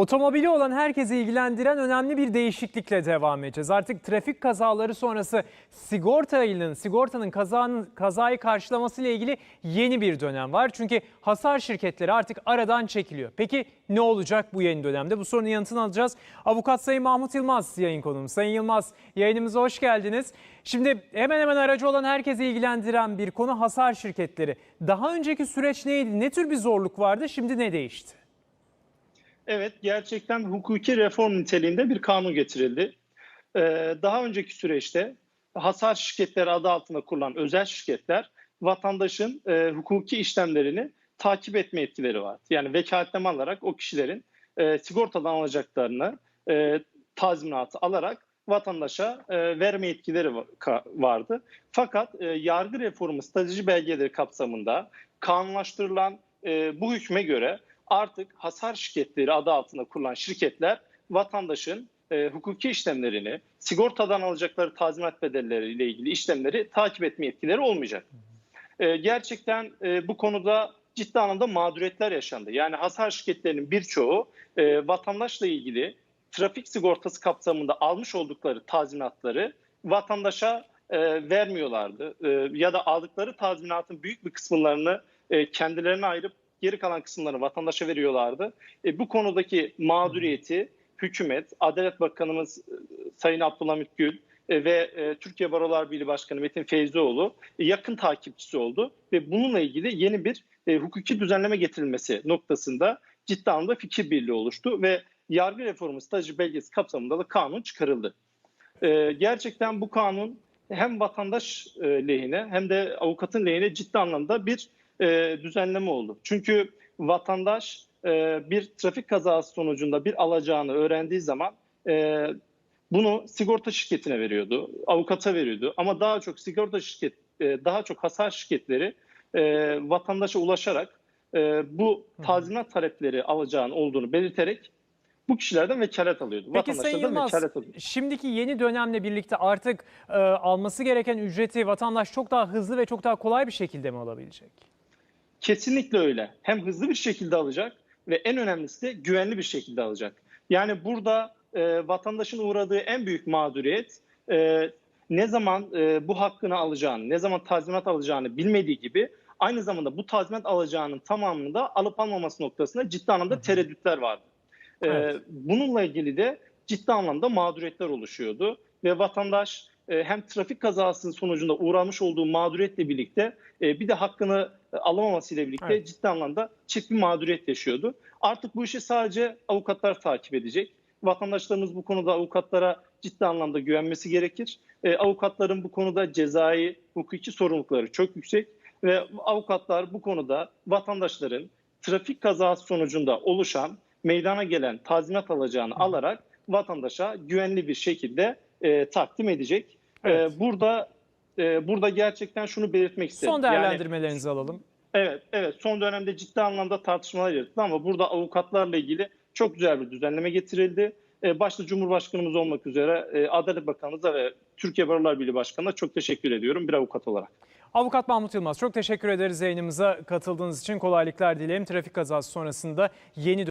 Otomobili olan herkesi ilgilendiren önemli bir değişiklikle devam edeceğiz. Artık trafik kazaları sonrası sigortanın, sigortanın kazanın, kazayı karşılaması ile ilgili yeni bir dönem var. Çünkü hasar şirketleri artık aradan çekiliyor. Peki ne olacak bu yeni dönemde? Bu sorunun yanıtını alacağız. Avukat Sayın Mahmut Yılmaz yayın konuğumuz. Sayın Yılmaz yayınımıza hoş geldiniz. Şimdi hemen hemen aracı olan herkesi ilgilendiren bir konu hasar şirketleri. Daha önceki süreç neydi? Ne tür bir zorluk vardı? Şimdi ne değişti? Evet, gerçekten hukuki reform niteliğinde bir kanun getirildi. Ee, daha önceki süreçte hasar şirketleri adı altında kurulan özel şirketler vatandaşın e, hukuki işlemlerini takip etme yetkileri vardı. Yani vekaletleme alarak o kişilerin e, sigortadan alacaklarını e, tazminatı alarak vatandaşa e, verme yetkileri vardı. Fakat e, yargı reformu strateji belgeleri kapsamında kanunlaştırılan bu hükme göre artık hasar şirketleri adı altında kurulan şirketler vatandaşın e, hukuki işlemlerini, sigortadan alacakları tazminat bedelleriyle ilgili işlemleri takip etme yetkileri olmayacak. E, gerçekten e, bu konuda ciddi anlamda mağduriyetler yaşandı. Yani hasar şirketlerinin birçoğu e, vatandaşla ilgili trafik sigortası kapsamında almış oldukları tazminatları vatandaşa e, vermiyorlardı. E, ya da aldıkları tazminatın büyük bir kısımlarını e, kendilerine ayırıp geri kalan kısımlarını vatandaşa veriyorlardı. E, bu konudaki mağduriyeti hükümet, Adalet Bakanımız e, Sayın Abdülhamit Gül e, ve e, Türkiye Barolar Birliği Başkanı Metin Feyzioğlu yakın takipçisi oldu ve bununla ilgili yeni bir hukuki düzenleme getirilmesi noktasında ciddi anlamda fikir birliği oluştu ve yargı reformu stajı belgesi kapsamında da kanun çıkarıldı. Gerçekten bu kanun hem vatandaş lehine hem de avukatın lehine ciddi anlamda bir e, düzenleme oldu. Çünkü vatandaş e, bir trafik kazası sonucunda bir alacağını öğrendiği zaman e, bunu sigorta şirketine veriyordu, avukata veriyordu. Ama daha çok sigorta şirket, e, daha çok hasar şirketleri e, vatandaşa ulaşarak e, bu tazminat talepleri alacağını olduğunu belirterek bu kişilerden vekalet alıyordu. Peki Sayın Yılmaz, vekalet alıyordu. şimdiki yeni dönemle birlikte artık e, alması gereken ücreti vatandaş çok daha hızlı ve çok daha kolay bir şekilde mi alabilecek? Kesinlikle öyle. Hem hızlı bir şekilde alacak ve en önemlisi de güvenli bir şekilde alacak. Yani burada e, vatandaşın uğradığı en büyük mağduriyet e, ne zaman e, bu hakkını alacağını, ne zaman tazminat alacağını bilmediği gibi aynı zamanda bu tazminat alacağının tamamını da alıp almaması noktasında ciddi anlamda tereddütler vardı. E, Evet. Bununla ilgili de ciddi anlamda mağduriyetler oluşuyordu ve vatandaş e, hem trafik kazası sonucunda uğramış olduğu mağduriyetle birlikte e, bir de hakkını e, alamamasıyla birlikte Evet. ciddi anlamda çift bir mağduriyet yaşıyordu. Artık bu işi sadece avukatlar takip edecek. Vatandaşlarımız bu konuda avukatlara ciddi anlamda güvenmesi gerekir. E, avukatların bu konuda cezai, hukuki sorumlulukları çok yüksek ve avukatlar bu konuda vatandaşların trafik kazası sonucunda oluşan, meydana gelen tazminat alacağını alarak vatandaşa güvenli bir şekilde e, takdim edecek. E, Evet. burada e, burada gerçekten şunu belirtmek isterim. Son Yani- değerlendirmelerinizi alalım. Evet, evet. Son dönemde ciddi anlamda tartışmalar yarattı ama burada avukatlarla ilgili çok güzel bir düzenleme getirildi. Ee, başta Cumhurbaşkanımız olmak üzere e, Adalet Bakanımıza ve Türkiye Barolar Birliği Başkanı'na çok teşekkür ediyorum bir avukat olarak. Avukat Mahmut Yılmaz çok teşekkür ederiz yayınımıza katıldığınız için kolaylıklar dilerim. Trafik kazası sonrasında yeni